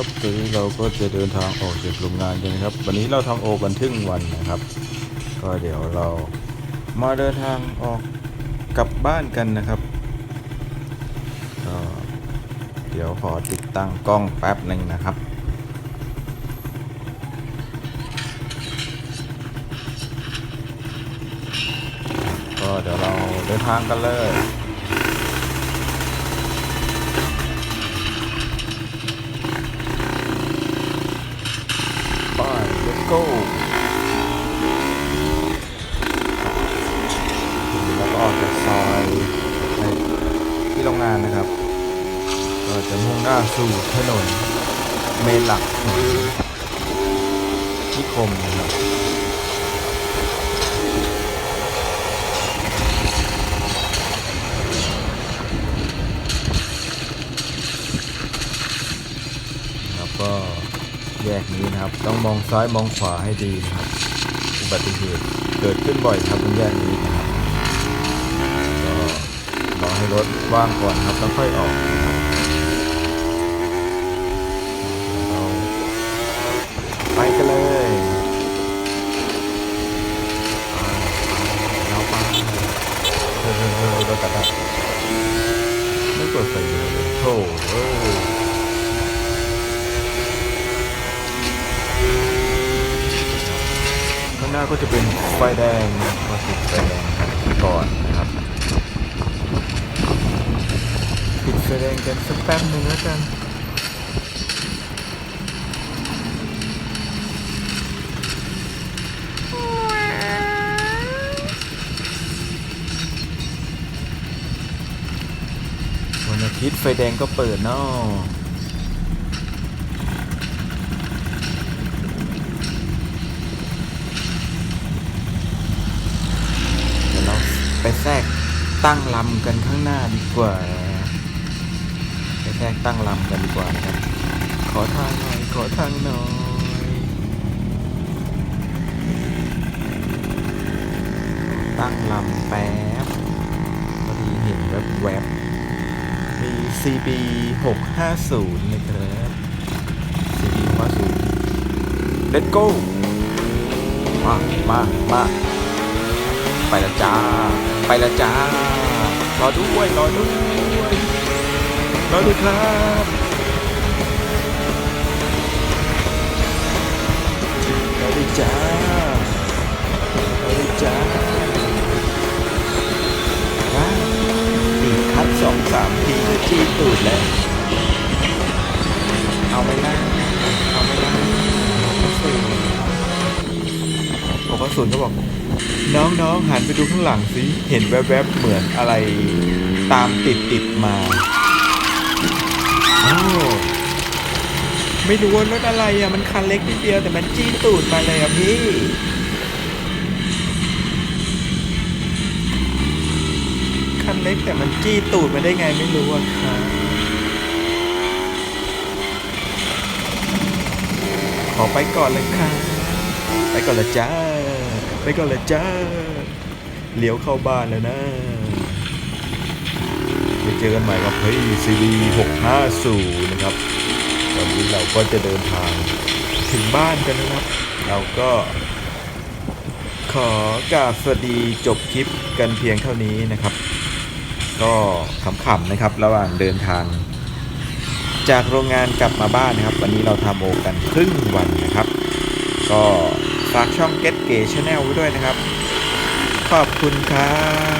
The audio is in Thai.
วัสดีครับตอนนี้เราก็จะเดินทางออกจากโรงงานกันครับ วันนี้เราทำโอกันทึ่งวันนะครับ ก็เดี๋ยวเรามาเดินทางออกกลับบ้านกันนะครับก็เดี๋ยวขอติดตั้งกล้องแป๊บหนึ่งนะครับก็เดี๋ยวเราเดินทางกันเลย go แล้วก็ออกจากซอยในที่โรงงานนะครับ ก็จะมุ่งหน้าสู่ถนนเมนหลักนิคมนะครับแล้วก็ แยกนี้นะครับ ต้องมองซ้ายมองขวาให้ดีนะครับ อุบัติเหตุเกิดขึ้นบ่อยครับตรงแยกนี้นะครับก็รอให้รถว่างก่อนครับแล้วค่อยออกไปกันเลยเราไปเฮ้ยเฮ้ยเรถกระดับไม่กดไฟเลยวเลยโถ่เอ้ย ข้าก็จะเป็นไฟแดงก็ติดไฟแดงก่อนนะครับติดไฟแดงกันสักแป๊บหนึ่งแล้วกันวันอาทิตย์ไฟแดงก็เปิดเนาะ เดี๋ยวเราไปแทรก ตั้งลำกันข้างหน้าดีกว่าไปแทรกตั้งลำกันดีกว่านะครับ ขอทางหน่อย ขอทางหน่อยตั้งลำแป๊บพอดีเห็นแวบแวบๆมี CB 650นะครับ CB 650 Let's go มา มา มา ไปและจ้า ไปและจ้ารอด้วยรอด้วยรอด้วยครับรอด้วยจ้ารอด้วยจ้าว้าวอีคัดสองสามทีก็จี้ตูดแล้วเอาไม่ได้ ศูนย์ก็บอก น้องๆหันไปดูข้างหลังสิเห็นแวบๆเหมือนอะไรตามติดติดมาอ้ไม่รู้ว่ารถอะไรอะมันคันเล็กนิดเดียวแต่มันจี้ตูดมาเลยอะพี่คันเล็กแต่มันจี้ตูดมาได้ไงไม่รู้อะครับขอไปก่อนเลยค่ะ ไปก่อนละจ้า ไปก่อนละจ้าเลี้ยวเข้าบ้านแล้วนะไปเจอกันใหม่กับเฮ้ยซีรี650นะครับตอนนี้เราก็จะเดินทางถึงบ้านกันนะครับ เราก็ขอกราบสวัสดีจบคลิปกันเพียงเท่านี้นะครับ ก็ขำๆนะครับระหว่างเดินทาง จากโรงงานกลับมาบ้านนะครับ วันนี้เราทำโอกันครึ่งวันนะครับ ก็ ฝากช่อง Get Gay Channel ไว้ด้วยนะครับ ขอบคุณครับ